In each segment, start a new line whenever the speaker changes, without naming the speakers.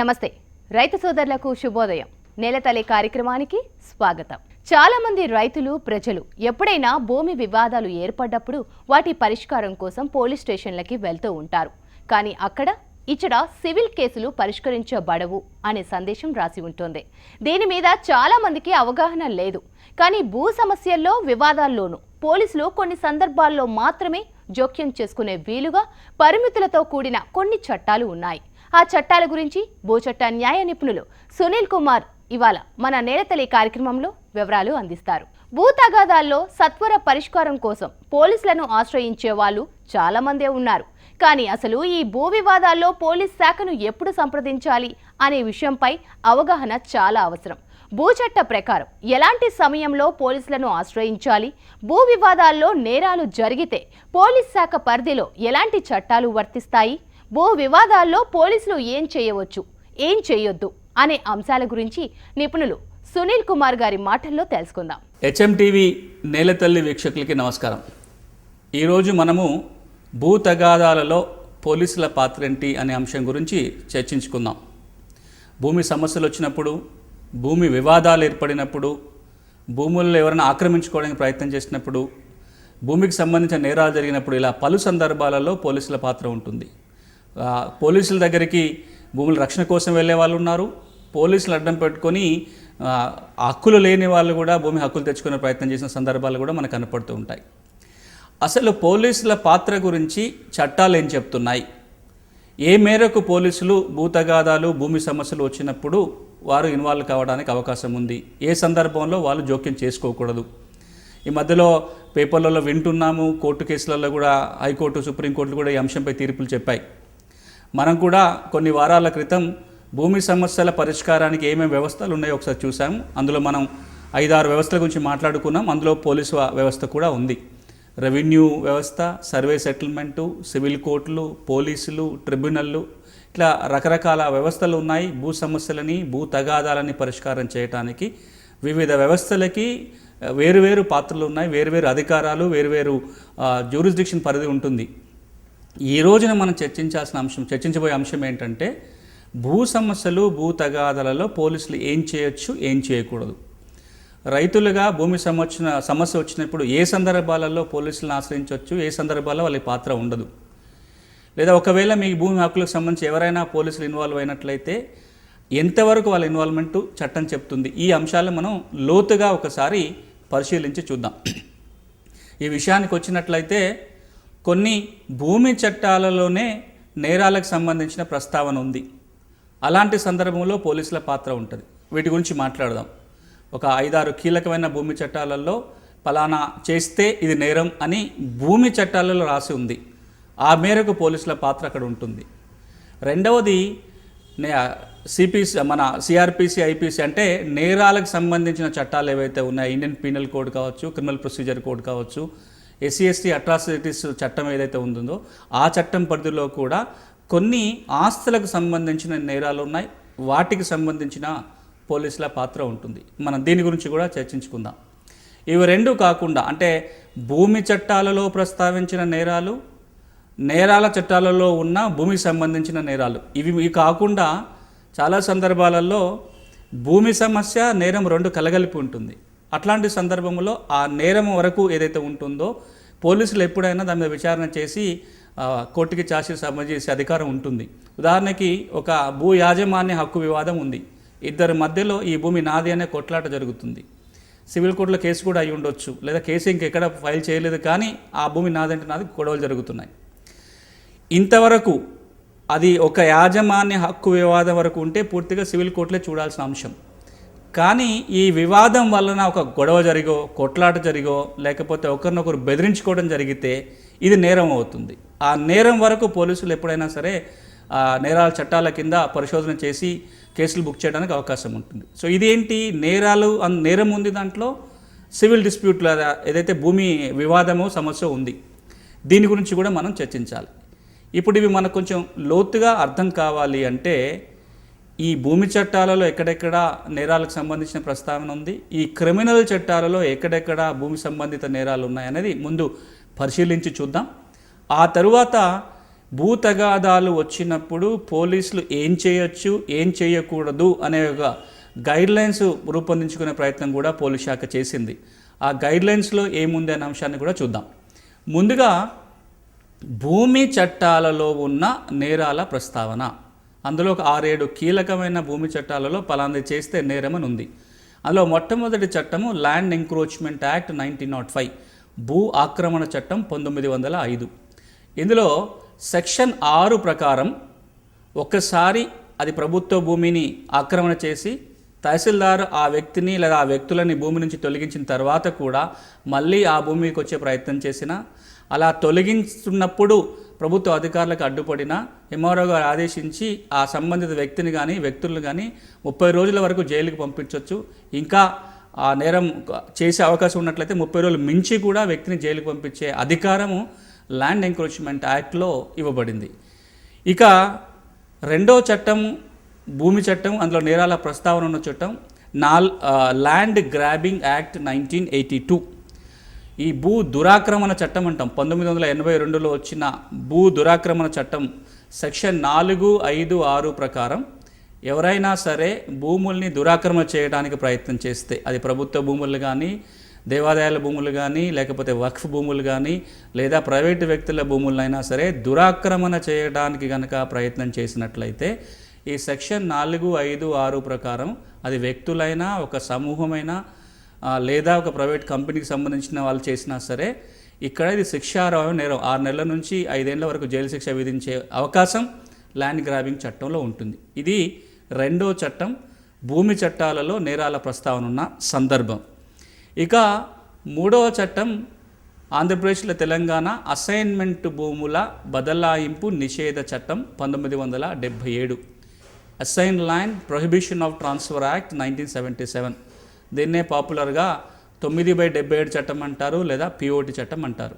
నమస్తే. రైతు సోదరులకు శుభోదయం. నేలతల్లి కార్యక్రమానికి స్వాగతం. చాలా మంది రైతులు ప్రజలు ఎప్పుడైనా భూమి వివాదాలు ఏర్పడ్డప్పుడు వాటి పరిష్కారం కోసం పోలీస్ స్టేషన్లకి వెళ్తూ ఉంటారు. కానీ అక్కడ ఇక్కడ సివిల్ కేసులు పరిష్కరించబడవు అనే సందేశం రాసి ఉంటుంది. దీని మీద చాలా మందికి అవగాహన లేదు. కానీ భూ సమస్యల్లో వివాదాల్లోనూ పోలీసులు కొన్ని సందర్భాల్లో మాత్రమే జోక్యం చేసుకునే వీలుగా పరిమితులతో కూడిన కొన్ని చట్టాలు ఉన్నాయి. ఆ చట్టాల గురించి భూచట్ట న్యాయ నిపుణులు సునీల్ కుమార్ ఇవాళ మన నేలతల్లి కార్యక్రమంలో వివరాలు అందిస్తారు. భూ తగాదాల్లో సత్వర పరిష్కారం కోసం పోలీసులను ఆశ్రయించే వాళ్ళు చాలా మందే ఉన్నారు. కానీ అసలు ఈ భూ వివాదాల్లో పోలీస్ శాఖను ఎప్పుడు సంప్రదించాలి అనే విషయంపై అవగాహన చాలా అవసరం. భూచట్ట ప్రకారం ఎలాంటి సమయంలో పోలీసులను ఆశ్రయించాలి? భూ వివాదాల్లో నేరాలు జరిగితే పోలీస్ శాఖ పరిధిలో ఎలాంటి చట్టాలు వర్తిస్తాయి? భూ వివాదాల్లో పోలీసులు ఏం చేయవచ్చు? ఏం చేయొద్దు? అనే అంశాల గురించి నిపుణులు సునీల్ కుమార్ గారి మాటల్లో తెలుసుకుందాం.
హెచ్ఎంటీవీ నేలతల్లి వీక్షకులకి నమస్కారం. ఈరోజు మనము భూ తగాదాలలో పోలీసుల పాత్ర ఏంటి అనే అంశం గురించి చర్చించుకుందాం. భూమి సమస్యలు వచ్చినప్పుడు భూమి వివాదాలు ఏర్పడినప్పుడు భూముల్లో ఎవరైనా ఆక్రమించుకోవడానికి ప్రయత్నం చేసినప్పుడు భూమికి సంబంధించిన నేరాలు జరిగినప్పుడు ఇలా పలు సందర్భాలలో పోలీసుల పాత్ర ఉంటుంది. పోలీసుల దగ్గరికి భూముల రక్షణ కోసం వెళ్ళే వాళ్ళు ఉన్నారు. పోలీసులు అడ్డం పెట్టుకొని హక్కులు లేని వాళ్ళు కూడా భూమి హక్కులు తెచ్చుకునే ప్రయత్నం చేసిన సందర్భాలు కూడా మనకు కనపడుతూ ఉంటాయి. అసలు పోలీసుల పాత్ర గురించి చట్టాలు ఏం చెప్తున్నాయి? ఏ మేరకు పోలీసులు భూతగాదాలు భూమి సమస్యలు వచ్చినప్పుడు వారు ఇన్వాల్వ్ కావడానికి అవకాశం ఉంది? ఏ సందర్భంలో వాళ్ళు జోక్యం చేసుకోకూడదు? ఈ మధ్యలో పేపర్లలో వింటున్నాము కోర్టు కేసులలో కూడా హైకోర్టు సుప్రీంకోర్టు కూడా ఈ అంశంపై తీర్పులు చెప్పాయి. మనం కూడా కొన్ని వారాల క్రితం భూమి సమస్యల పరిష్కారానికి ఏమేమి వ్యవస్థలు ఉన్నాయో ఒకసారి చూసాము అందులో మనం ఐదారు వ్యవస్థల గురించి మాట్లాడుకున్నాం. అందులో పోలీసు వ్యవస్థ కూడా ఉంది. రెవెన్యూ వ్యవస్థ సర్వే సెటిల్మెంటు సివిల్ కోర్టులు పోలీసులు ట్రిబ్యునల్లు ఇట్లా రకరకాల వ్యవస్థలు ఉన్నాయి. భూ సమస్యలని భూ తగాదాలని పరిష్కారం చేయడానికి వివిధ వ్యవస్థలకి వేరువేరు పాత్రలు ఉన్నాయి. వేరువేరు అధికారాలు వేరువేరు జ్యూరిస్డిక్షన్ పరిధి ఉంటుంది. ఈ రోజున మనం చర్చించాల్సిన అంశం చర్చించబోయే అంశం ఏంటంటే భూ సమస్యలు భూ తగాదలలో పోలీసులు ఏం చేయొచ్చు ఏం చేయకూడదు. రైతులుగా భూమి సమస్య సమస్య వచ్చినప్పుడు ఏ సందర్భాలలో పోలీసులను ఆశ్రయించవచ్చు ఏ సందర్భాల్లో వాళ్ళ పాత్ర ఉండదు. లేదా ఒకవేళ మీ భూమి హక్కులకు సంబంధించి ఎవరైనా పోలీసులు ఇన్వాల్వ్ అయినట్లయితే ఎంతవరకు వాళ్ళ ఇన్వాల్వ్మెంట్ చట్టం చెప్తుంది ఈ అంశాలను మనం లోతుగా ఒకసారి పరిశీలించి చూద్దాం. ఈ విషయానికి వచ్చినట్లయితే కొన్ని భూమి చట్టాలలోనే నేరాలకు సంబంధించిన ప్రస్తావన ఉంది. అలాంటి సందర్భంలో పోలీసుల పాత్ర ఉంటుంది. వీటి గురించి మాట్లాడదాం. ఒక ఐదారు కీలకమైన భూమి చట్టాలలో ఫలానా చేస్తే ఇది నేరం అని భూమి చట్టాలలో రాసి ఉంది. ఆ మేరకు పోలీసుల పాత్ర అక్కడ ఉంటుంది. రెండవది నే సిపిసి మన సిఆర్పిసి ఐపీసీ అంటే నేరాలకు సంబంధించిన చట్టాలు ఏవైతే ఉన్నాయో ఇండియన్ పీనల్ కోడ్ కావచ్చు క్రిమినల్ ప్రొసీజర్ కోడ్ కావచ్చు ఎస్సీ ఎస్టీ అట్రాసిటీస్ చట్టం ఏదైతే ఉందో ఆ చట్టం పరిధిలో కూడా కొన్ని ఆస్తులకు సంబంధించిన నేరాలు ఉన్నాయి. వాటికి సంబంధించిన పోలీసుల పాత్ర ఉంటుంది. మనం దీని గురించి కూడా చర్చించుకుందాం. ఇవి రెండు కాకుండా అంటే భూమి చట్టాలలో ప్రస్తావించిన నేరాలు నేరాల చట్టాలలో ఉన్న భూమికి సంబంధించిన నేరాలు. ఇవి ఇవి కాకుండా చాలా సందర్భాలలో భూమి సమస్య నేరం రెండు కలగలిపి ఉంటుంది. అట్లాంటి సందర్భంలో ఆ నేరం వరకు ఏదైతే ఉంటుందో పోలీసులు ఎప్పుడైనా దాని మీద విచారణ చేసి కోర్టుకి చార్జీ సమజ్ చేసే అధికారం ఉంటుంది. ఉదాహరణకి ఒక భూ యాజమాన్య హక్కు వివాదం ఉంది. ఇద్దరి మధ్యలో ఈ భూమి నాది అనే కొట్లాట జరుగుతుంది. సివిల్ కోర్టులో కేసు కూడా అయి ఉండొచ్చు లేదా కేసు ఇంకెక్కడ ఫైల్ చేయలేదు కానీ ఆ భూమి నాదంటే నాది గొడవలు జరుగుతున్నాయి. ఇంతవరకు అది ఒక యాజమాన్య హక్కు వివాదం వరకు ఉంటే పూర్తిగా సివిల్ కోర్టులే చూడాల్సిన అంశం. కానీ ఈ వివాదం వలన ఒక గొడవ జరిగో కొట్లాట జరిగో లేకపోతే ఒకరినొకరు బెదిరించుకోవడం జరిగితే ఇది నేరం అవుతుంది. ఆ నేరం వరకు పోలీసులు ఎప్పుడైనా సరే ఆ నేరాల చట్టాల కింద పరిశోధన చేసి కేసులు బుక్ చేయడానికి అవకాశం ఉంటుంది. సో ఇదేంటి? నేరాలు అన్- నేరం ఉంది దాంట్లో? సివిల్ డిస్ప్యూట్ లేదా ఏదైతే భూమి వివాదమో సమస్య ఉంది. దీని గురించి కూడా మనం చర్చించాలి. ఇప్పుడు ఇవి మనకు కొంచెం లోతుగా అర్థం కావాలి అంటే ఈ భూమి చట్టాలలో ఎక్కడెక్కడ నేరాలకు సంబంధించిన ప్రస్తావన ఉంది? ఈ క్రిమినల్ చట్టాలలో ఎక్కడెక్కడ భూమి సంబంధిత నేరాలు ఉన్నాయనేది ముందు పరిశీలించి చూద్దాం. ఆ తరువాత భూ తగాదాలు వచ్చినప్పుడు పోలీసులు ఏం చేయొచ్చు ఏం చేయకూడదు అనే ఒక గైడ్లైన్స్ రూపొందించుకునే ప్రయత్నం కూడా పోలీస్ శాఖ చేసింది. ఆ గైడ్లైన్స్లో ఏముంది అనే అంశాన్ని కూడా చూద్దాం. ముందుగా భూమి చట్టాలలో ఉన్న నేరాల ప్రస్తావన. అందులో ఒక ఆరేడు కీలకమైన భూమి చట్టాలలో పలాంది చేస్తే నేరమని ఉంది అందులో మొట్టమొదటి చట్టము land encroachment act nineteen naught five భూ ఆక్రమణ చట్టం పంతొమ్మిది వందల ఐదు. ఇందులో సెక్షన్ ఆరు ప్రకారం ఒక్కసారి అది ప్రభుత్వ భూమిని ఆక్రమణ చేసి తహసీల్దార్ ఆ వ్యక్తిని లేదా ఆ వ్యక్తులని భూమి నుంచి తొలగించిన తర్వాత కూడా మళ్ళీ ఆ భూమికి వచ్చే ప్రయత్నం చేసినా అలా తొలగించున్నప్పుడు ప్రభుత్వ అధికారులకు అడ్డుపడిన ఎంఆర్ఓ గారు ఆదేశించి ఆ సంబంధిత వ్యక్తిని కానీ వ్యక్తులను కానీ ముప్పై రోజుల వరకు జైలుకు పంపించవచ్చు ఇంకా ఆ నేరం చేసే అవకాశం ఉన్నట్లయితే ముప్పై రోజులు మించి కూడా వ్యక్తిని జైలుకు పంపించే అధికారము ల్యాండ్ ఎంక్రోచ్మెంట్ యాక్ట్లో ఇవ్వబడింది. ఇక రెండో చట్టం భూమి చట్టం అందులో నేరాల ప్రస్తావన ఉన్న చట్టం నాల్ land grabbing act nineteen eighty two. ఈ భూ దురాక్రమణ చట్టం అంటాం. పంతొమ్మిది వందల ఎనభై రెండులో వచ్చిన భూ దురాక్రమణ చట్టం సెక్షన్ నాలుగు ఐదు ఆరు ప్రకారం ఎవరైనా సరే భూముల్ని దురాక్రమణ చేయడానికి ప్రయత్నం చేస్తే అది ప్రభుత్వ భూములు కానీ దేవాదాయాల భూములు కానీ లేకపోతే వక్ఫ్ భూములు కానీ లేదా ప్రైవేటు వ్యక్తుల భూములైనా సరే దురాక్రమణ చేయడానికి కనుక ప్రయత్నం చేసినట్లయితే ఈ సెక్షన్ నాలుగు ఐదు ఆరు ప్రకారం అది వ్యక్తులైనా ఒక సమూహమైనా లేదా ఒక ప్రైవేట్ కంపెనీకి సంబంధించిన వాళ్ళు చేసినా సరే ఇక్కడ ఇది శిక్షార్హమైన నేరం. ఆరు నెలల నుంచి ఐదేళ్ళ వరకు జైలు శిక్ష విధించే అవకాశం ల్యాండ్ గ్రాబింగ్ చట్టంలో ఉంటుంది. ఇది రెండో చట్టం భూమి చట్టాలలో నేరాల ప్రస్తావన ఉన్న సందర్భం. ఇక మూడవ చట్టం ఆంధ్రప్రదేశ్లో తెలంగాణ అసైన్మెంట్ భూముల బదలాయింపు నిషేధ చట్టం పంతొమ్మిది వందల డెబ్భై ఏడు. Assign land prohibition of transfer act nineteen seventy seven. దీన్నే పాపులర్గా తొమ్మిది బై డెబ్బై ఏడు చట్టం అంటారు లేదా పిఓటి చట్టం అంటారు.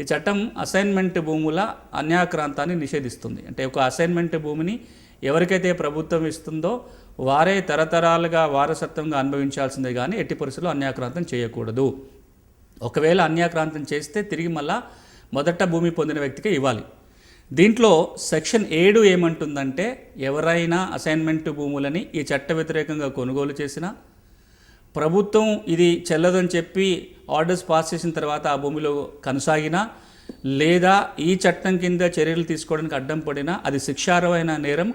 ఈ చట్టం అసైన్మెంట్ భూముల అన్యాక్రాంతాన్ని నిషేధిస్తుంది. అంటే ఒక అసైన్మెంట్ భూమిని ఎవరికైతే ప్రభుత్వం ఇస్తుందో వారే తరతరాలుగా వారసత్వంగా అనుభవించాల్సిందే కానీ ఎట్టి పరిస్థితుల్లో అన్యాక్రాంతం చేయకూడదు. ఒకవేళ అన్యాక్రాంతం చేస్తే తిరిగి మళ్ళా మొదట భూమి పొందిన వ్యక్తికి ఇవ్వాలి. దీంట్లో సెక్షన్ ఏడు ఏమంటుందంటే ఎవరైనా అసైన్మెంట్ భూములని ఈ చట్ట వ్యతిరేకంగా కొనుగోలు చేసినా ప్రభుత్వం ఇది చెల్లదని చెప్పి ఆర్డర్స్ పాస్ చేసిన తర్వాత ఆ భూమిలో కొనసాగినా లేదా ఈ చట్టం కింద చర్యలు తీసుకోవడానికి అడ్డం పడినా అది శిక్షార్హమైన నేరం.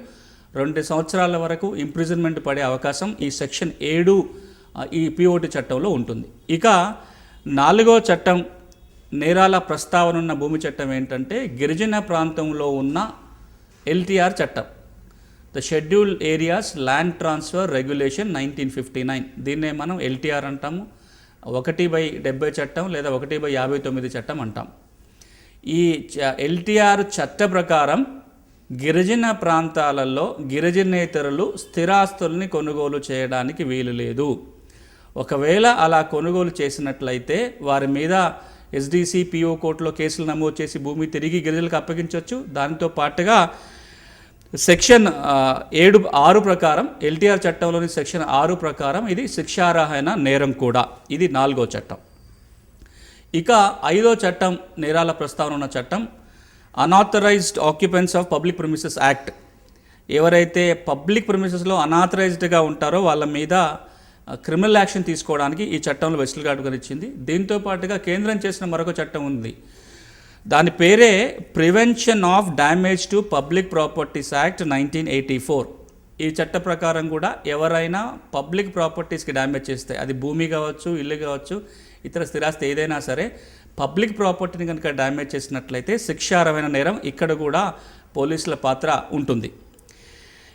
రెండు సంవత్సరాల వరకు ఇంప్రిజన్మెంట్ పడే అవకాశం ఈ సెక్షన్ ఏడు ఈ పిఓటి చట్టంలో ఉంటుంది. ఇక నాలుగో చట్టం నేరాల ప్రస్తావన ఉన్న భూమి చట్టం ఏంటంటే గిరిజన ప్రాంతంలో ఉన్న ఎల్టీఆర్ చట్టం. The schedule areas land transfer regulation nineteen fifty nine దీన్నే మనం ఎల్టీఆర్ అంటాము. ఒకటి బై డెబ్బై చట్టం లేదా ఒకటి బై యాభై తొమ్మిది చట్టం అంటాం. ఈ ఎల్టీఆర్ చట్ట ప్రకారం గిరిజన ప్రాంతాలలో గిరిజనేతరులు స్థిరాస్తుల్ని కొనుగోలు చేయడానికి వీలు లేదు. ఒకవేళ అలా కొనుగోలు చేసినట్లయితే వారి మీద ఎస్డిసి పిఓ కోర్టులో కేసులు నమోదు చేసి భూమి తిరిగి గిరిజనులకు అప్పగించవచ్చు దానితో పాటుగా సెక్షన్ ఏడు ఆరు ప్రకారం ఎల్టీఆర్ చట్టంలోని సెక్షన్ ఆరు ప్రకారం ఇది శిక్షార్హమైన నేరం కూడా. ఇది నాలుగో చట్టం. ఇక ఐదో చట్టం నేరాల ప్రస్తావన ఉన్న చట్టం unauthorised occupants of public premises act ఎవరైతే పబ్లిక్ ప్రమిసెస్లో అనాథరైజ్డ్గా ఉంటారో వాళ్ళ మీద క్రిమినల్ యాక్షన్ తీసుకోవడానికి ఈ చట్టంలో వెసులుబాటుగా ఇచ్చింది. దీంతో పాటుగా కేంద్రం చేసిన మరొక చట్టం ఉంది. దాని పేరే prevention of damage to public properties act nineteen eighty four ఈ చట్ట ప్రకారం కూడా ఎవరైనా పబ్లిక్ ప్రాపర్టీస్కి డ్యామేజ్ చేస్తే అది భూమి కావచ్చు ఇల్లు కావచ్చు ఇతర స్థిరాస్తి ఏదైనా సరే పబ్లిక్ ప్రాపర్టీని కనుక డ్యామేజ్ చేసినట్లయితే శిక్షార్హమైన నేరం ఇక్కడ కూడా పోలీసుల పాత్ర ఉంటుంది.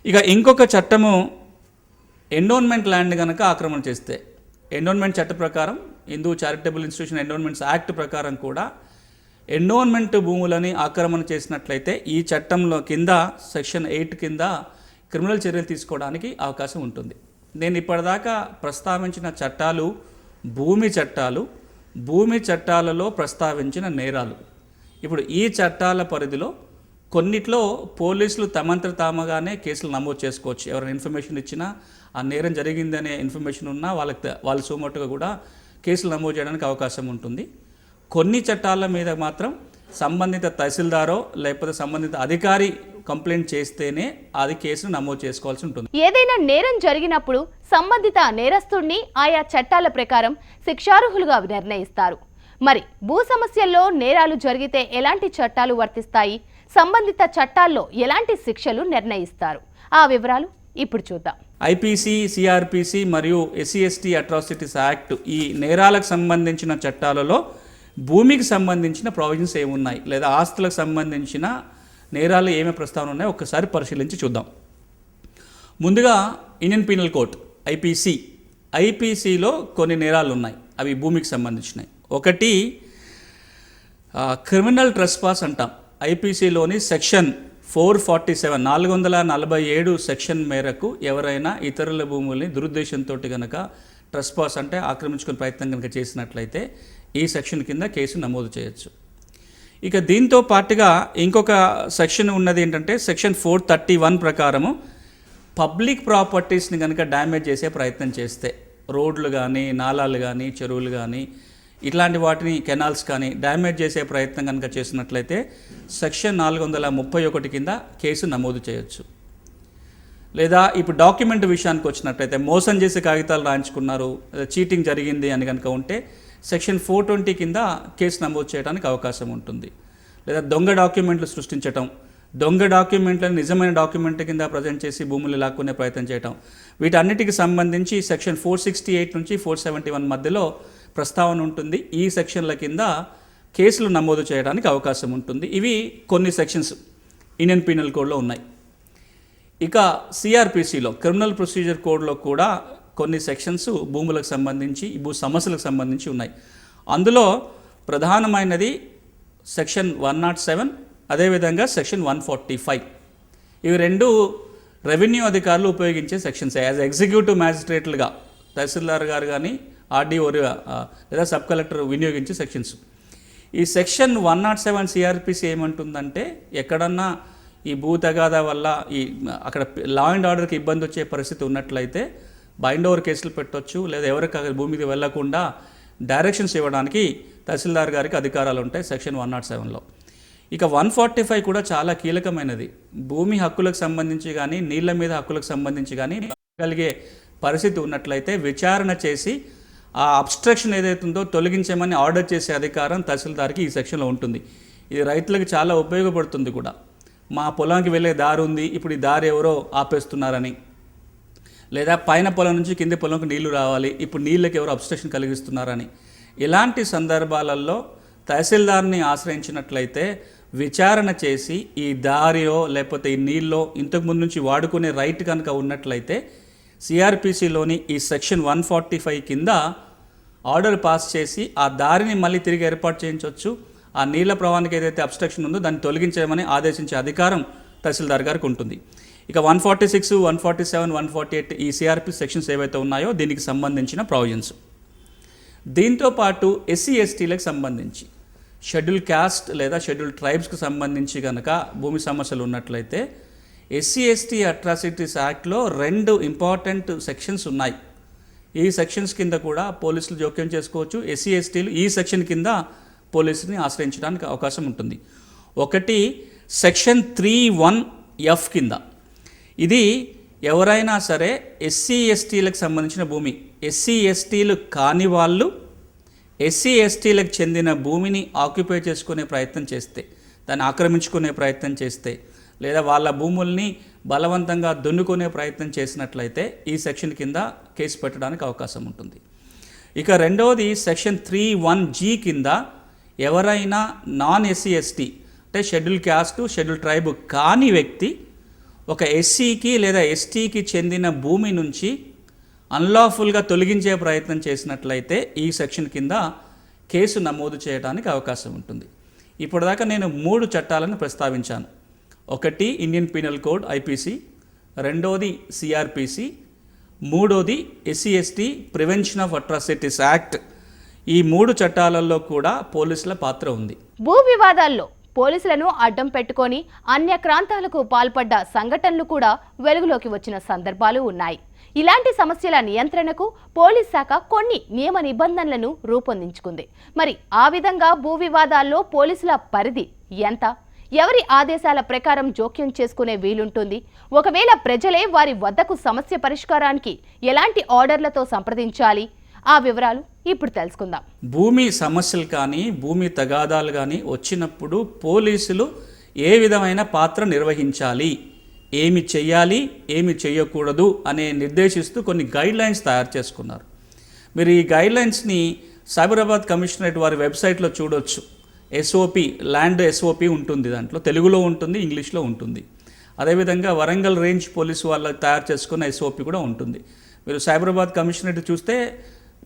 ఇక ఇంకొక చట్టము ఎండోన్మెంట్ ల్యాండ్ కనుక ఆక్రమణ చేస్తే ఎండోన్మెంట్ చట్ట ప్రకారం Hindu charitable institution endowments act ప్రకారం కూడా ఎండోన్మెంట్ భూములని ఆక్రమణ చేసినట్లయితే ఈ చట్టంలో కింద సెక్షన్ ఎయిట్ కింద క్రిమినల్ చర్యలు తీసుకోవడానికి అవకాశం ఉంటుంది. నేను ఇప్పటిదాకా ప్రస్తావించిన చట్టాలు భూమి చట్టాలు భూమి చట్టాలలో ప్రస్తావించిన నేరాలు. ఇప్పుడు ఈ చట్టాల పరిధిలో కొన్నిట్లో పోలీసులు తమంతట తామగానే కేసులు నమోదు చేసుకోవచ్చు. ఎవరైనా ఇన్ఫర్మేషన్ ఇచ్చినా ఆ నేరం జరిగిందనే ఇన్ఫర్మేషన్ ఉన్నా వాళ్ళకి వాళ్ళ సోమట్టుగా కూడా కేసులు నమోదు చేయడానికి అవకాశం ఉంటుంది. కొన్ని చట్టాల మీద మాత్రం సంబంధిత తహసీల్దారో లేకపోతే సంబంధిత అధికారి కంప్లైంట్ చేస్తేనే అది కేసును నమోదు చేసుకోవాల్సి ఉంటుంది.
ఏదైనా నేరం జరిగినప్పుడు సంబంధిత నేరస్తుడిని ఆయా చట్టాల ప్రకారం శిక్షార్హులుగా నిర్ణయిస్తారు. మరి భూ సమస్యల్లో నేరాలు జరిగితే ఎలాంటి చట్టాలు వర్తిస్తాయి? సంబంధిత చట్టాల్లో ఎలాంటి శిక్షలు నిర్ణయిస్తారు? ఆ వివరాలు ఇప్పుడు చూద్దాం.
ఐపీసీ సిఆర్పిసి మరియు ఎస్సీ ఎస్టీ అట్రాసిటీస్ యాక్ట్ ఈ నేరాలకు సంబంధించిన చట్టాలలో భూమికి సంబంధించిన ప్రావిజన్స్ ఏమున్నాయి? లేదా ఆస్తులకు సంబంధించిన నేరాలు ఏమి ప్రస్తావన ఉన్నాయో ఒక్కసారి పరిశీలించి చూద్దాం. ముందుగా ఇండియన్ పీనల్ కోడ్ ఐపీసీ ఐపీసీలో కొన్ని నేరాలు ఉన్నాయి. అవి భూమికి సంబంధించినవి. ఒకటి క్రిమినల్ ట్రెస్పాస్ అంటాం. ఐపీసీలోని సెక్షన్ ఫోర్ ఫార్టీ సెవెన్ నాలుగు వందల నలభై ఏడు సెక్షన్ మేరకు ఎవరైనా ఇతరుల భూముల్ని దురుద్దేశంతో కనుక ట్రెస్పాస్ అంటే ఆక్రమించుకునే ప్రయత్నం కనుక చేసినట్లయితే ఈ సెక్షన్ కింద కేసు నమోదు చేయొచ్చు. ఇక దీంతో పాటుగా ఇంకొక సెక్షన్ ఉన్నది ఏంటంటే సెక్షన్ ఫోర్ థర్టీ వన్ ప్రకారము పబ్లిక్ ప్రాపర్టీస్ని కనుక డ్యామేజ్ చేసే ప్రయత్నం చేస్తే రోడ్లు కానీ నాలాలు కానీ చెరువులు కానీ ఇట్లాంటి వాటిని కెనాల్స్ కానీ డ్యామేజ్ చేసే ప్రయత్నం కనుక చేసినట్లయితే సెక్షన్ నాలుగు వందల ముప్పై ఒకటి కింద కేసు నమోదు చేయొచ్చు. లేదా ఇప్పుడు డాక్యుమెంట్ విషయానికి వచ్చినట్లయితే మోసం చేసి కాగితాలు రాయించుకున్నారు చీటింగ్ జరిగింది అని కనుక ఉంటే సెక్షన్ ఫోర్ ట్వంటీ కింద కేసు నమోదు చేయడానికి అవకాశం ఉంటుంది. లేదా దొంగ డాక్యుమెంట్లు సృష్టించటం దొంగ డాక్యుమెంట్లను నిజమైన డాక్యుమెంట్ కింద ప్రజెంట్ చేసి భూములు లాక్కునే ప్రయత్నం చేయటం వీటన్నిటికి సంబంధించి సెక్షన్ ఫోర్ సిక్స్టీ ఎయిట్ నుంచి ఫోర్ సెవెంటీ వన్ మధ్యలో ప్రస్తావన ఉంటుంది. ఈ సెక్షన్ల కింద కేసులు నమోదు చేయడానికి అవకాశం ఉంటుంది. ఇవి కొన్ని సెక్షన్స్ ఇండియన్ పీనల్ కోడ్లో ఉన్నాయి. ఇక సిఆర్పిసిలో క్రిమినల్ ప్రొసీజర్ కోడ్లో కూడా కొన్ని సెక్షన్స్ భూములకు సంబంధించి భూ సమస్యలకు సంబంధించి ఉన్నాయి. అందులో ప్రధానమైనది సెక్షన్ వన్ నాట్ సెవెన్ అదేవిధంగా సెక్షన్ వన్ ఫార్టీ ఫైవ్. ఇవి రెండు రెవెన్యూ అధికారులు ఉపయోగించే సెక్షన్స్. యాజ్ ఎగ్జిక్యూటివ్ మ్యాజిస్ట్రేట్లుగా తహసీల్దార్ గారు కానీ ఆర్డీఓ లేదా సబ్ కలెక్టర్ వినియోగించే సెక్షన్స్. ఈ section one naught seven CrPC ఏమంటుందంటే ఎక్కడన్నా ఈ భూ తగాదా వల్ల ఈ అక్కడ లా అండ్ ఆర్డర్కి ఇబ్బంది వచ్చే పరిస్థితి ఉన్నట్లయితే బైండ్ ఓవర్ కేసులు పెట్టొచ్చు లేదా ఎవరికి భూమి మీద వెళ్ళకుండా డైరెక్షన్స్ ఇవ్వడానికి తహసీల్దార్ గారికి అధికారాలు ఉంటాయి సెక్షన్ వన్ నాట్ సెవెన్లో. ఇక వన్ ఫార్టీ ఫైవ్ కూడా చాలా కీలకమైనది. భూమి హక్కులకు సంబంధించి కానీ నీళ్ళ మీద హక్కులకు సంబంధించి కానీ కలిగే పరిస్థితి ఉన్నట్లయితే విచారణ చేసి ఆ అబ్స్ట్రక్షన్ ఏదైతుందో తొలగించమని ఆర్డర్ చేసే అధికారం తహసీల్దార్కి ఈ సెక్షన్లో ఉంటుంది. ఇది రైతులకు చాలా ఉపయోగపడుతుంది కూడా. మా పొలానికి వెళ్ళే దారి ఉంది ఇప్పుడు ఈ దారి ఎవరో ఆపేస్తున్నారని. లేదా పైన పొలం నుంచి కింది పొలంకి నీళ్ళు రావాలి ఇప్పుడు నీళ్ళకి ఎవరు అబ్స్ట్రక్షన్ కలిగిస్తున్నారని. ఇలాంటి సందర్భాలలో తహసీల్దార్ని ఆశ్రయించినట్లయితే విచారణ చేసి ఈ దారియో లేకపోతే ఈ నీళ్ళో ఇంతకుముందు నుంచి వాడుకునే రైట్ కనుక ఉన్నట్లయితే సిఆర్పిసిలోని ఈ సెక్షన్ వన్ ఫార్టీ ఫైవ్ కింద ఆర్డర్ పాస్ చేసి ఆ దారిని మళ్ళీ తిరిగి ఏర్పాటు చేయించవచ్చు ఆ నీళ్ళ ప్రవాహానికి ఏదైతే అబ్స్ట్రక్షన్ ఉందో దాన్ని తొలగించమని ఆదేశించే అధికారం తహసీల్దార్ గారికి ఉంటుంది. ఇక one forty six one forty seven one forty eight ఈ సిఆర్పి సెక్షన్స్ ఏవైతే ఉన్నాయో దీనికి సంబంధించిన ప్రొవిజన్స్ దీంతో పాటు ఎస్సీ ఎస్టీలకు సంబంధించి షెడ్యూల్ క్యాస్ట్ లేదా షెడ్యూల్ ట్రైబ్స్కి సంబంధించి కనుక భూమి సమస్యలు ఉన్నట్లయితే ఎస్సీ ఎస్టీ అట్రాసిటీస్ యాక్ట్లో రెండు ఇంపార్టెంట్ సెక్షన్స్ ఉన్నాయి. ఈ సెక్షన్స్ కింద కూడా పోలీసులు జోక్యం చేసుకోవచ్చు. ఎస్సీ ఎస్టీలు ఈ సెక్షన్ కింద పోలీసుని ఆశ్రయించడానికి అవకాశం ఉంటుంది. ఒకటి సెక్షన్ త్రీ వన్ ఎఫ్ కింద. ఇది ఎవరైనా సరే ఎస్సీ ఎస్టీలకు సంబంధించిన భూమి. ఎస్సీ ఎస్టీలు కాని వాళ్ళు ఎస్సీ ఎస్టీలకు చెందిన భూమిని ఆక్యుపై చేసుకునే ప్రయత్నం చేస్తే దాన్ని ఆక్రమించుకునే ప్రయత్నం చేస్తే లేదా వాళ్ళ భూముల్ని బలవంతంగా దున్నుకునే ప్రయత్నం చేసినట్లయితే ఈ సెక్షన్ కింద కేసు పెట్టడానికి అవకాశం ఉంటుంది. ఇక రెండవది సెక్షన్ త్రీ వన్ జీ కింద ఎవరైనా నాన్ ఎస్సీ ఎస్టీ అంటే షెడ్యూల్ క్యాస్ట్ షెడ్యూల్ ట్రైబ్ కాని వ్యక్తి ఒక ఎస్సీకి లేదా ఎస్టీకి చెందిన భూమి నుంచి అన్లాఫుల్గా తొలగించే ప్రయత్నం చేసినట్లయితే ఈ సెక్షన్ కింద కేసు నమోదు చేయడానికి అవకాశం ఉంటుంది. ఇప్పటిదాకా నేను మూడు చట్టాలను ప్రస్తావించాను. ఒకటి ఇండియన్ పీనల్ కోడ్ ఐపీసీ రెండోది సిఆర్పిసి మూడోది SC ST prevention of atrocities act. ఈ మూడు చట్టాలలో కూడా పోలీసుల పాత్ర ఉంది.
భూ వివాదాల్లో పోలీసులను అడ్డం పెట్టుకొని అన్యక్రాంతాలకు పాల్పడ్డ సంఘటనలు కూడా వెలుగులోకి వచ్చిన సందర్భాలు ఉన్నాయి. ఇలాంటి సమస్యల నియంత్రణకు పోలీస్ శాఖ కొన్ని నియమ నిబంధనలను రూపొందించుకుంది. మరి ఆ విధంగా భూ వివాదాల్లో పోలీసుల పరిధి ఎంత? ఎవరి ఆదేశాల ప్రకారం జోక్యం చేసుకునే వీలుంటుంది? ఒకవేళ ప్రజలే వారి వద్దకు సమస్య పరిష్కారానికి ఎలాంటి ఆర్డర్లతో సంప్రదించాలి? ఆ వివరాలు ఇప్పుడు తెలుసుకుందాం.
భూమి సమస్యలు కానీ భూమి తగాదాలు కానీ వచ్చినప్పుడు పోలీసులు ఏ విధమైన పాత్ర నిర్వహించాలి? ఏమి చేయాలి ఏమి చేయకూడదు అనే నిర్దేశిస్తూ కొన్ని గైడ్ లైన్స్ తయారు చేసుకున్నారు. మీరు ఈ గైడ్ లైన్స్ని సైబరాబాద్ కమిషనరేట్ వారి వెబ్సైట్లో చూడొచ్చు. ఎస్ఓపి ల్యాండ్ ఎస్ఓపి ఉంటుంది దాంట్లో. తెలుగులో ఉంటుంది ఇంగ్లీష్లో ఉంటుంది. అదేవిధంగా వరంగల్ రేంజ్ పోలీసు వాళ్ళ తయారు చేసుకున్న ఎస్ఓపి కూడా ఉంటుంది. మీరు సైబరాబాద్ కమిషనరేట్ చూస్తే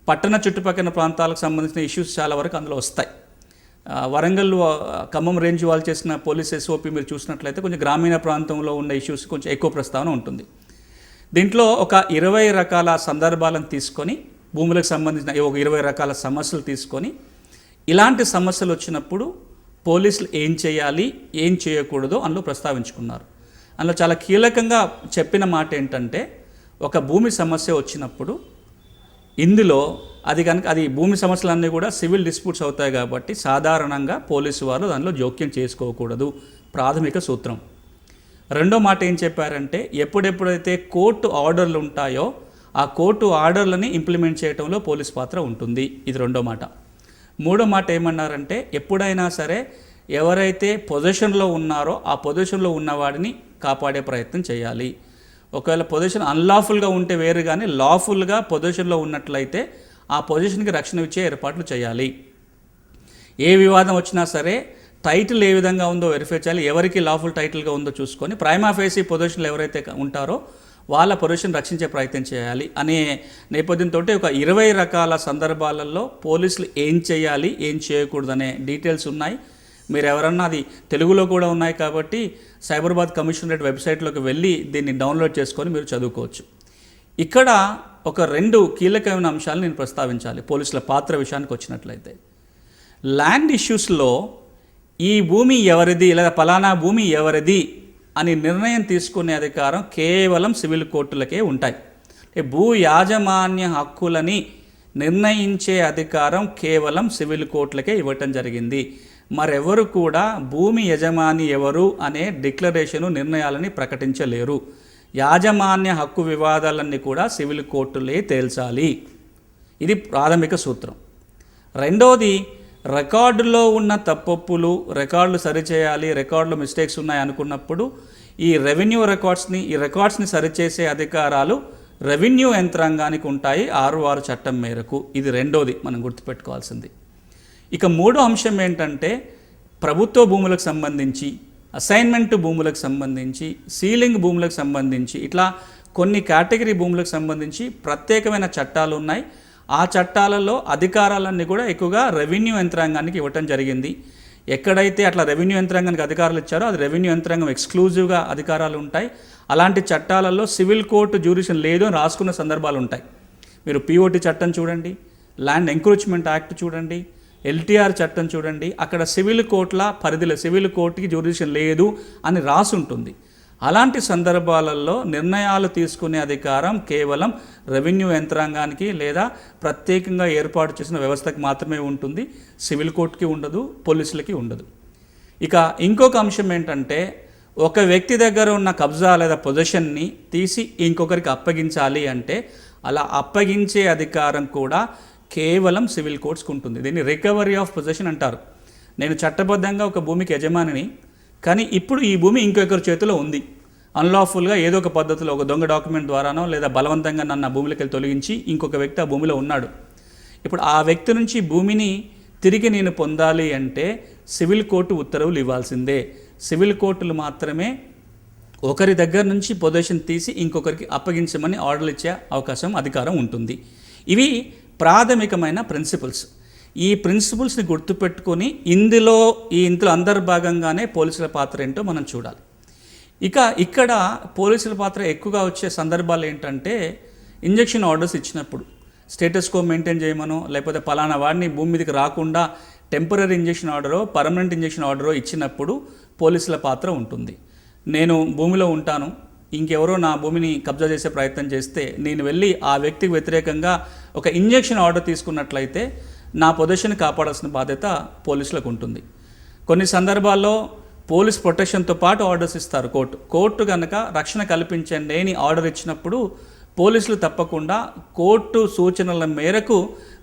పట్టణ చుట్టుపక్కల ప్రాంతాలకు సంబంధించిన ఇష్యూస్ చాలా వరకు అందులో వస్తాయి. వరంగల్ ఖమ్మం రేంజ్ వాళ్ళు చేసిన పోలీస్ ఎస్ఓపి మీరు చూసినట్లయితే కొంచెం గ్రామీణ ప్రాంతంలో ఉన్న ఇష్యూస్ కొంచెం ఎక్కువ ప్రస్తావన ఉంటుంది. దీంట్లో ఒక ఇరవై రకాల సందర్భాలను తీసుకొని భూములకు సంబంధించిన ఒక ఇరవై రకాల సమస్యలు తీసుకొని ఇలాంటి సమస్యలు వచ్చినప్పుడు పోలీసులు ఏం చేయాలి ఏం చేయకూడదు అందులో ప్రస్తావించుకున్నారు. అందులో చాలా కీలకంగా చెప్పిన మాట ఏంటంటే ఒక భూమి సమస్య వచ్చినప్పుడు ఇందులో అది కనుక అది భూమి సమస్యలన్నీ కూడా సివిల్ డిస్ప్యూట్స్ అవుతాయి కాబట్టి సాధారణంగా పోలీసు వారు దానిలో జోక్యం చేసుకోకూడదు. ప్రాథమిక సూత్రం. రెండో మాట ఏం చెప్పారంటే ఎప్పుడెప్పుడైతే కోర్టు ఆర్డర్లు ఉంటాయో ఆ కోర్టు ఆర్డర్లని ఇంప్లిమెంట్ చేయడంలో పోలీస్ పాత్ర ఉంటుంది. ఇది రెండో మాట. మూడో మాట ఏమన్నారంటే ఎప్పుడైనా సరే ఎవరైతే పొజిషన్లో ఉన్నారో ఆ పొజిషన్లో ఉన్నవాడిని కాపాడే ప్రయత్నం చేయాలి. ఒకవేళ పొజిషన్ అన్లాఫుల్గా ఉంటే వేరు కానీ లాఫుల్గా పొజిషన్లో ఉన్నట్లయితే ఆ పొజిషన్కి రక్షణ ఇచ్చే ఏర్పాట్లు చేయాలి. ఏ వివాదం వచ్చినా సరే టైటిల్ ఏ విధంగా ఉందో వెరిఫై చేయాలి. ఎవరికి లాఫుల్ టైటిల్గా ఉందో చూసుకొని ప్రైమా ఫేసీ పొజిషన్లు ఎవరైతే ఉంటారో వాళ్ళ పొజిషన్ రక్షించే ప్రయత్నం చేయాలి. అనే నేపథ్యంతో ఒక ఇరవై రకాల సందర్భాలలో పోలీసులు ఏం చేయాలి ఏం చేయకూడదు అనే డీటెయిల్స్ ఉన్నాయి. మీరు ఎవరన్నా అది తెలుగులో కూడా ఉన్నాయి కాబట్టి సైబరాబాద్ కమిషనరేట్ వెబ్సైట్లోకి వెళ్ళి దీన్ని డౌన్లోడ్ చేసుకొని మీరు చదువుకోవచ్చు. ఇక్కడ ఒక రెండు కీలకమైన అంశాలు నేను ప్రస్తావించాలి పోలీసుల పాత్ర విషయానికి వచ్చినట్లయితే. ల్యాండ్ ఇష్యూస్లో ఈ భూమి ఎవరిది లేదా పలానా భూమి ఎవరిది అని నిర్ణయం తీసుకునే అధికారం కేవలం సివిల్ కోర్టులకే ఉంటాయి. భూ యాజమాన్య హక్కులని నిర్ణయించే అధికారం కేవలం సివిల్ కోర్టులకే ఇవ్వటం జరిగింది. మరెవరు కూడా భూమి యజమాని ఎవరు అనే డిక్లరేషను నిర్ణయాలని ప్రకటించలేరు. యాజమాన్య హక్కు వివాదాలన్నీ కూడా సివిల్ కోర్టులే తేల్చాలి. ఇది ప్రాథమిక సూత్రం. రెండోది రికార్డులో ఉన్న తప్పొప్పులు రికార్డులు సరిచేయాలి రికార్డులో మిస్టేక్స్ ఉన్నాయి అనుకున్నప్పుడు ఈ రెవెన్యూ రికార్డ్స్ని ఈ రికార్డ్స్ని సరిచేసే అధికారాలు రెవెన్యూ యంత్రాంగానికి ఉంటాయి ఆరు ఆరు చట్టం మేరకు. ఇది రెండోది మనం గుర్తుపెట్టుకోవాల్సింది. ఇక మూడో అంశం ఏంటంటే ప్రభుత్వ భూములకు సంబంధించి అసైన్మెంట్ భూములకు సంబంధించి సీలింగ్ భూములకు సంబంధించి ఇట్లా కొన్ని కేటగిరీ భూములకు సంబంధించి ప్రత్యేకమైన చట్టాలు ఉన్నాయి. ఆ చట్టాలలో అధికారాలన్నీ కూడా ఎక్కువగా రెవెన్యూ యంత్రాంగానికి ఇవ్వటం జరిగింది. ఎక్కడైతే అట్లా రెవెన్యూ యంత్రాంగానికి అధికారాలు ఇచ్చారో అది రెవెన్యూ యంత్రాంగం ఎక్స్క్లూజివ్గా అధికారాలు ఉంటాయి. అలాంటి చట్టాలలో సివిల్ కోర్టు జ్యూరిషన్ లేదు అని రాసుకున్న సందర్భాలు ఉంటాయి. మీరు పిఓటి చట్టం చూడండి ల్యాండ్ ఎంక్రోచ్మెంట్ యాక్ట్ చూడండి ఎల్టీఆర్ చట్టం చూడండి అక్కడ సివిల్ కోర్టుల పరిధిలో సివిల్ కోర్టుకి జ్యూరిషన్ లేదు అని రాసి ఉంటుంది అలాంటి సందర్భాలలో నిర్ణయాలు తీసుకునే అధికారం కేవలం రెవెన్యూ యంత్రాంగానికి లేదా ప్రత్యేకంగా ఏర్పాటు చేసిన వ్యవస్థకు మాత్రమే ఉంటుంది సివిల్ కోర్టుకి ఉండదు పోలీసులకి ఉండదు. ఇక ఇంకొక అంశం ఏంటంటే ఒక వ్యక్తి దగ్గర ఉన్న కబ్జా లేదా పొజిషన్ని తీసి ఇంకొకరికి అప్పగించాలి అంటే అలా అప్పగించే అధికారం కూడా కేవలం సివిల్ కోర్ట్స్కి ఉంటుంది దీన్ని రికవరీ ఆఫ్ పొజిషన్ అంటారు. నేను చట్టబద్ధంగా ఒక భూమికి యజమానిని కానీ ఇప్పుడు ఈ భూమి ఇంకొకరి చేతిలో ఉంది. అన్లాఫుల్గా ఏదో ఒక పద్ధతిలో ఒక దొంగ డాక్యుమెంట్ ద్వారానో లేదా బలవంతంగా నన్ను భూమిలోకి వెళ్ళి తొలగించి ఇంకొక వ్యక్తి ఆ భూమిలో ఉన్నాడు. ఇప్పుడు ఆ వ్యక్తి నుంచి భూమిని తిరిగి నేను పొందాలి అంటే సివిల్ కోర్టు ఉత్తర్వులు ఇవ్వాల్సిందే. సివిల్ కోర్టులు మాత్రమే ఒకరి దగ్గర నుంచి పొజిషన్ తీసి ఇంకొకరికి అప్పగించమని ఆర్డర్లు ఇచ్చే అవకాశం అధికారం ఉంటుంది. ఇవి ప్రాథమికమైన ప్రిన్సిపల్స్ ఈ ప్రిన్సిపల్స్ని గుర్తుపెట్టుకొని ఇందులో ఈ ఇందులో అంతర్భాగంగానే పోలీసుల పాత్ర ఏంటో మనం చూడాలి. ఇక ఇక్కడ పోలీసుల పాత్ర ఎక్కువగా వచ్చే సందర్భాలు ఏంటంటే ఇంజెక్షన్ ఆర్డర్స్ ఇచ్చినప్పుడు స్టేటస్ కో మెయింటైన్ చేయమనో లేకపోతే పలానా వాడిని భూమి మీదకి రాకుండా టెంపరీ ఇంజెక్షన్ ఆర్డరో పర్మనెంట్ ఇంజెక్షన్ ఆర్డరో ఇచ్చినప్పుడు పోలీసుల పాత్ర ఉంటుంది. నేను భూమిలో ఉంటాను ఇంకెవరో నా భూమిని కబ్జా చేసే ప్రయత్నం చేస్తే నేను వెళ్ళి ఆ వ్యక్తికి వ్యతిరేకంగా ఒక ఇంజెక్షన్ ఆర్డర్ తీసుకున్నట్లయితే నా పొజిషన్ కాపాడాల్సిన బాధ్యత పోలీసులకు ఉంటుంది. కొన్ని సందర్భాల్లో పోలీస్ ప్రొటెక్షన్తో పాటు ఆర్డర్స్ ఇస్తారు కోర్టు. కోర్టు కనుక రక్షణ కల్పించండి అని ఆర్డర్ ఇచ్చినప్పుడు పోలీసులు తప్పకుండా కోర్టు సూచనల మేరకు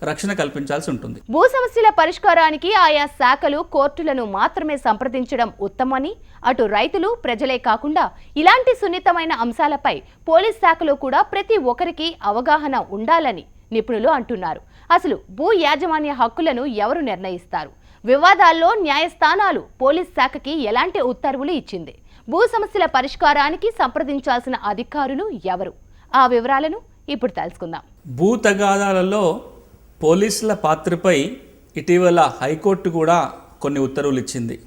రక్షణ కల్పించాల్సి ఉంటుంది.
భూ సమస్యల పరిష్కారానికి ఆయా శాఖలు కోర్టులను మాత్రమే సంప్రదించడం ఉత్తమని అటు రైతులు ప్రజలే కాకుండా ఇలాంటి సున్నితమైన అంశాలపై పోలీస్ శాఖలో కూడా ప్రతి ఒక్కరికి అవగాహన ఉండాలని నిపుణులు అంటున్నారు. అసలు భూ యాజమాన్య హక్కులను ఎవరు నిర్ణయిస్తారు? వివాదాల్లో న్యాయస్థానాలు పోలీస్ శాఖకి ఎలాంటి ఉత్తర్వులు ఇచ్చింది? భూ సమస్యల పరిష్కారానికి సంప్రదించాల్సిన అధికారులు ఎవరు? ఆ వివరాలను ఇప్పుడు తెలుసుకుందాం.
భూ తగాదాలలో పోలీసుల పాత్రపై ఇటీవల హైకోర్టు కూడా కొన్ని ఉత్తర్వులు ఇచ్చింది.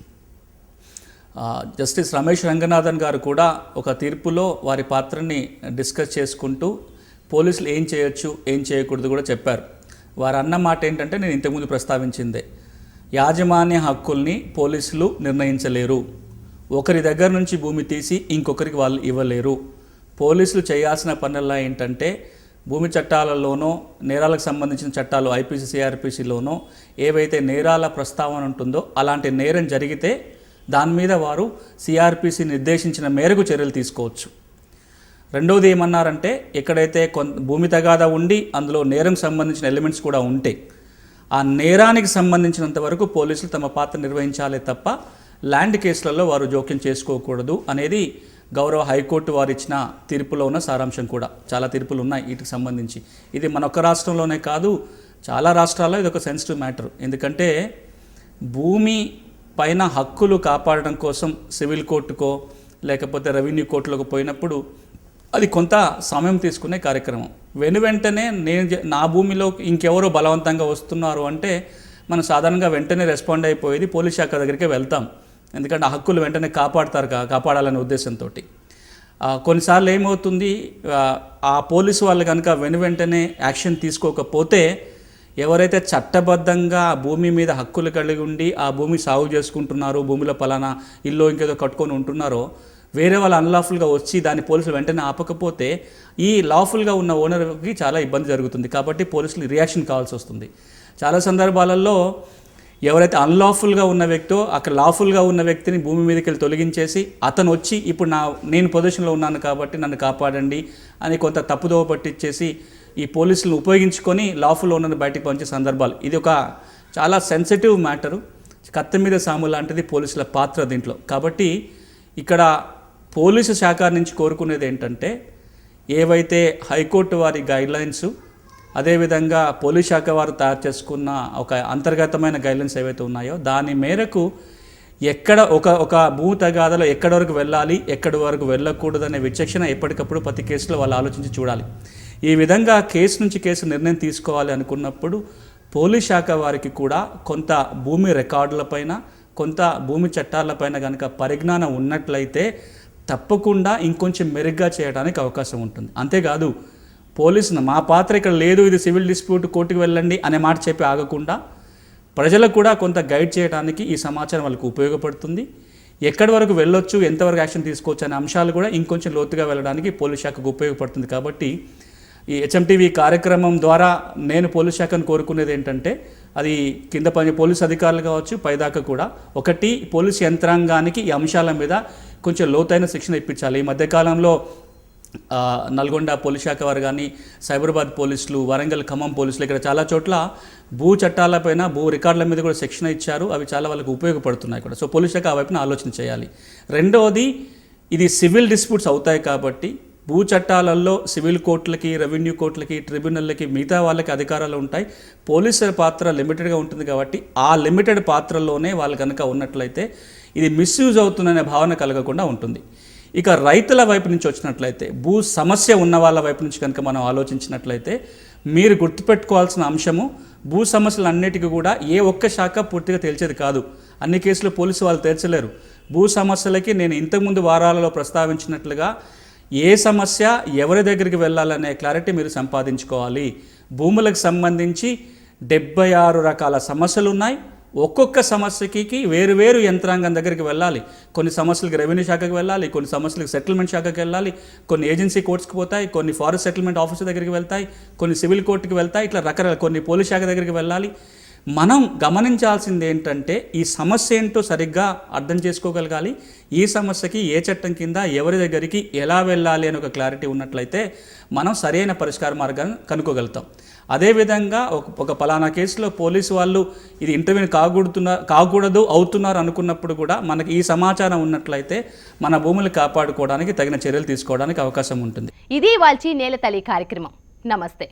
జస్టిస్ రమేష్ రంగనాథన్ గారు కూడా ఒక తీర్పులో వారి పాత్రని డిస్కస్ చేసుకుంటూ పోలీసులు ఏం చేయొచ్చు ఏం చేయకూడదు కూడా చెప్పారు. వారు అన్న మాట ఏంటంటే నేను ఇంతకుముందు ప్రస్తావించిందే. యాజమాన్య హక్కుల్ని పోలీసులు నిర్ణయించలేరు. ఒకరి దగ్గర నుంచి భూమి తీసి ఇంకొకరికి వాళ్ళు ఇవ్వలేరు. పోలీసులు చేయాల్సిన పనుల్లో ఏంటంటే భూమి చట్టాలలోనో నేరాలకు సంబంధించిన చట్టాలు ఐపీసీ సిఆర్పిసిలోనో ఏవైతే నేరాల ప్రస్తావన ఉంటుందో అలాంటి నేరం జరిగితే దాని మీద వారు సిఆర్పిసి నిర్దేశించిన మేరకు చర్యలు తీసుకోవచ్చు. రెండవది ఏమన్నారంటే ఎక్కడైతే కొంత భూమి తగాదా ఉండి అందులో నేరం సంబంధించిన ఎలిమెంట్స్ కూడా ఉంటే ఆ నేరానికి సంబంధించినంత వరకు పోలీసులు తమ పాత్ర నిర్వహించాలే తప్ప ల్యాండ్ కేసులలో వారు జోక్యం చేసుకోకూడదు అనేది గౌరవ హైకోర్టు వారు ఇచ్చిన తీర్పులో ఉన్న సారాంశం కూడా. చాలా తీర్పులు ఉన్నాయి వీటికి సంబంధించి. ఇది మన ఒక్క రాష్ట్రంలోనే కాదు చాలా రాష్ట్రాల్లో ఇది ఒక సెన్సిటివ్ మ్యాటర్. ఎందుకంటే భూమి పైన హక్కులు కాపాడడం కోసం సివిల్ కోర్టుకో లేకపోతే రెవెన్యూ కోర్టులకు పోయినప్పుడు అది కొంత సమయం తీసుకునే కార్యక్రమం. వెను వెంటనే నేను నా భూమిలో ఇంకెవరో బలవంతంగా వస్తున్నారు అంటే మనం సాధారణంగా వెంటనే రెస్పాండ్ అయిపోయేది పోలీస్ శాఖ దగ్గరికి వెళ్తాం. ఎందుకంటే ఆ హక్కులు వెంటనే కాపాడతారు కా- కాపాడాలనే ఉద్దేశంతో కొన్నిసార్లు ఏమవుతుంది ఆ, ఆ పోలీసు వాళ్ళు కనుక వెను వెంటనే యాక్షన్ తీసుకోకపోతే ఎవరైతే చట్టబద్ధంగా ఆ భూమి మీద హక్కులు కలిగి ఉండి ఆ భూమి సాగు చేసుకుంటున్నారో భూమిలో పలానా ఇల్లు ఇంకేదో కట్టుకొని ఉంటున్నారో వేరే వాళ్ళు అన్లాఫుల్గా వచ్చి దాన్ని పోలీసులు వెంటనే ఆపకపోతే ఈ లాఫుల్గా ఉన్న ఓనర్కి చాలా ఇబ్బంది జరుగుతుంది. కాబట్టి పోలీసులు రియాక్షన్ కావాల్సి వస్తుంది. చాలా సందర్భాలలో ఎవరైతే అన్లాఫుల్గా ఉన్న వ్యక్తో అక్కడ లాఫుల్గా ఉన్న వ్యక్తిని భూమి మీదకి వెళ్ళి తొలగించేసి అతను వచ్చి ఇప్పుడు నా నేను పొజిషన్లో ఉన్నాను కాబట్టి నన్ను కాపాడండి అని కొంత తప్పుదోవ పట్టించేసి ఈ పోలీసులను ఉపయోగించుకొని లాఫుల్ ఓనర్ని బయటకు పంచే సందర్భాలు. ఇది ఒక చాలా సెన్సిటివ్ మ్యాటరు కత్తి మీద సాము లాంటిది పోలీసుల పాత్ర దీంట్లో. కాబట్టి ఇక్కడ పోలీసు శాఖ నుంచి కోరుకునేది ఏంటంటే ఏవైతే హైకోర్టు వారి గైడ్లైన్స్ అదేవిధంగా పోలీస్ శాఖ వారు తయారు చేసుకున్న ఒక అంతర్గతమైన గైడ్లైన్స్ ఏవైతే ఉన్నాయో దాని మేరకు ఎక్కడ ఒక ఒక భూ తగాదలో ఎక్కడి వరకు వెళ్ళాలి ఎక్కడి వరకు వెళ్ళకూడదు అనే విచక్షణ ఎప్పటికప్పుడు ప్రతి కేసులో వాళ్ళు ఆలోచించి చూడాలి. ఈ విధంగా కేసు నుంచి కేసు నిర్ణయం తీసుకోవాలి అనుకున్నప్పుడు పోలీస్ శాఖ వారికి కూడా కొంత భూమి రికార్డులపైన కొంత భూమి చట్టాలపైన కనుక పరిజ్ఞానం ఉన్నట్లయితే తప్పకుండా ఇంకొంచెం మెరుగ్గా చేయడానికి అవకాశం ఉంటుంది. అంతేకాదు పోలీసును మా పాత్ర ఇక్కడ లేదు ఇది సివిల్ డిస్ప్యూట్ కోర్టుకు వెళ్ళండి అనే మాట చెప్పి ఆగకుండా ప్రజలకు కూడా కొంత గైడ్ చేయడానికి ఈ సమాచారం వాళ్ళకు ఉపయోగపడుతుంది. ఎక్కడి వరకు వెళ్ళొచ్చు ఎంతవరకు యాక్షన్ తీసుకోవచ్చు అనే అంశాలు కూడా ఇంకొంచెం లోతుగా వెళ్ళడానికి పోలీస్ శాఖకు ఉపయోగపడుతుంది. కాబట్టి ఈ హెచ్ఎంటీవీ కార్యక్రమం ద్వారా నేను పోలీస్ శాఖను కోరుకునేది ఏంటంటే అది కింద పని పోలీస్ అధికారులు కావచ్చు పైదాకా కూడా. ఒకటి పోలీస్ యంత్రాంగానికి ఈ అంశాల మీద కొంచెం లోతైన శిక్షణ ఇప్పించాలి. ఈ మధ్యకాలంలో నల్గొండ పోలీస్ శాఖ వారు కానీ సైబరాబాద్ పోలీసులు వరంగల్ ఖమ్మం పోలీసులు ఇక్కడ చాలా చోట్ల భూ చట్టాలపైన భూ రికార్డుల మీద కూడా శిక్షణ ఇచ్చారు. అవి చాలా వాళ్ళకి ఉపయోగపడుతున్నాయి కూడా. సో పోలీస్ శాఖ ఆ వైపున ఆలోచన చేయాలి. రెండవది ఇది సివిల్ డిస్ప్యూట్స్ అవుతాయి కాబట్టి భూ చట్టాలలో సివిల్ కోర్టులకి రెవెన్యూ కోర్టులకి ట్రిబ్యునల్లకి మిగతా వాళ్ళకి అధికారాలు ఉంటాయి. పోలీసుల పాత్ర లిమిటెడ్గా ఉంటుంది కాబట్టి ఆ లిమిటెడ్ పాత్రలోనే వాళ్ళు కనుక ఉన్నట్లయితే ఇది మిస్యూజ్ అవుతుందనే భావన కలగకుండా ఉంటుంది. ఇక రైతుల వైపు నుంచి వచ్చినట్లయితే భూ సమస్య ఉన్న వాళ్ళ వైపు నుంచి కనుక మనం ఆలోచించినట్లయితే మీరు గుర్తుపెట్టుకోవాల్సిన అంశము భూ సమస్యలన్నిటికీ కూడా ఏ ఒక్క శాఖ పూర్తిగా తేల్చేది కాదు. అన్ని కేసులు పోలీసు వాళ్ళు తేల్చలేరు. భూ సమస్యలకి నేను ఇంతకుముందు వారాలలో ప్రస్తావించినట్లుగా ఏ సమస్య ఎవరి దగ్గరికి వెళ్ళాలనే క్లారిటీ మీరు సంపాదించుకోవాలి. భూములకు సంబంధించి డెబ్బై ఆరు రకాల సమస్యలు ఉన్నాయి ఒక్కొక్క సమస్యకి వేరు వేరు యంత్రాంగం దగ్గరికి వెళ్ళాలి. కొన్ని సమస్యలకు రెవెన్యూ శాఖకి వెళ్ళాలి కొన్ని సమస్యలకు సెటిల్మెంట్ శాఖకి వెళ్ళాలి. కొన్ని ఏజెన్సీ కోర్ట్స్కి పోతాయి కొన్ని ఫారెస్ట్ సెటిల్మెంట్ ఆఫీసర్ దగ్గరికి వెళ్తాయి కొన్ని సివిల్ కోర్టుకి వెళ్తాయి ఇట్లా రకరకాల కొన్ని పోలీస్ శాఖ దగ్గరికి వెళ్ళాలి. మనం గమనించాల్సింది ఏంటంటే ఈ సమస్య ఏంటో సరిగ్గా అర్థం చేసుకోగలగాలి. ఈ సమస్యకి ఏ చట్టం కింద ఎవరి దగ్గరికి ఎలా వెళ్ళాలి అని ఒక క్లారిటీ ఉన్నట్లయితే మనం సరైన పరిష్కార మార్గాన్ని కనుక్కోగలుగుతాం. అదేవిధంగా ఒక ఒక పలానా కేసులో పోలీసు వాళ్ళు ఇది ఇంటర్వ్యూ కాకూడుతున్న కాకూడదు అవుతున్నారు అనుకున్నప్పుడు కూడా మనకి ఈ సమాచారం ఉన్నట్లయితే మన భూములు కాపాడుకోవడానికి తగిన చర్యలు తీసుకోవడానికి అవకాశం ఉంటుంది.
ఇది వాల్చి నేల తల్లి కార్యక్రమం. నమస్తే.